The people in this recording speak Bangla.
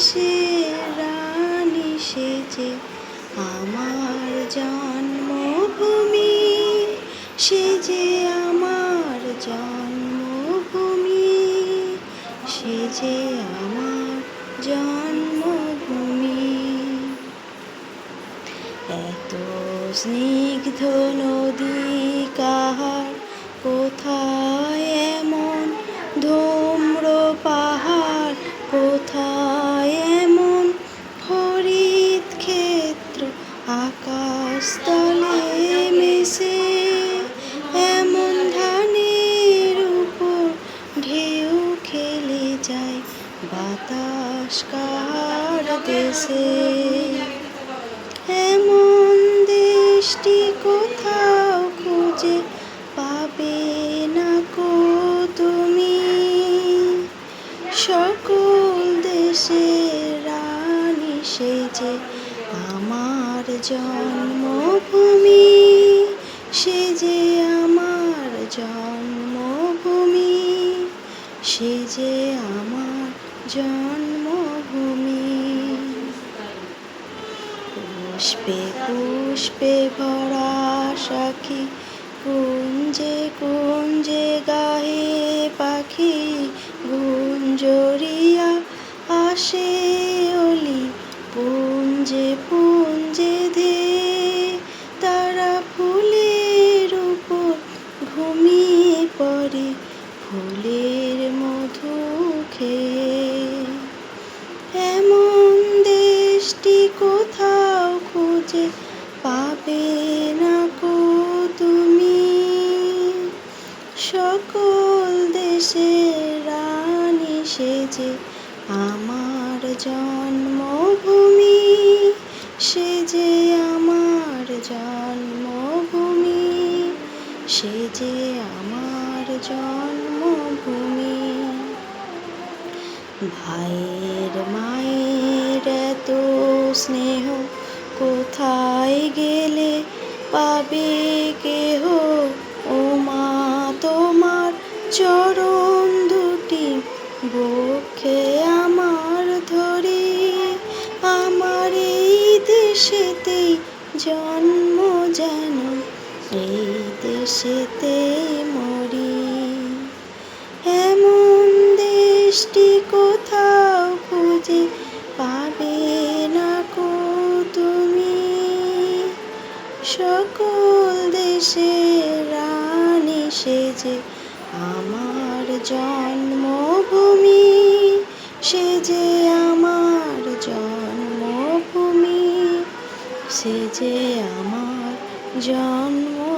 দেশের রানী সেজে আমার জন্মভূমি সে যে আমার জন্মভূমি সে যে আমার জন্মভূমি। এত স্নিগ্ধ নদী কাহার কোথায় তলে মেশে এমন ধানের উপর ঢেউ খেলে যায় বাতাস কার দেশে। এমন দেশটি কোথাও খুঁজে পাবে না কো তুমি। সকল দেশের রানী সেজে আমার জন্মভূমি, সে যে আমার জন্মভূমি, সে যে আমার জন্মভূমি। পুষ্পে পুষ্পে ভরা সাখী, কুঞ্জে কুঞ্জে গাহে পাখি, গুঞ্জরিয়া আসে অলি, পুঞ্জে পুঞ্জে পাবে না কো তুমি? সকল দেশের রানী সেজে আমার জন্মভূমি সে যে আমার জন্মভূমি সে যে আমার জন্মভূমি। ভাইয়ের, মায়ের এত স্নেহ কোথায় গেলে পাবে কেহ? ও মা তোমার চরণ দুটি বক্ষে আমার ধরে। আমার এই দেশেতেই জন্ম যেন, এই দেশেতেই মরি। সকল দেশে রানী সেজে আমার জন্মভূমি সেজে আমার জন্মভূমি সেজে আমার জন্ম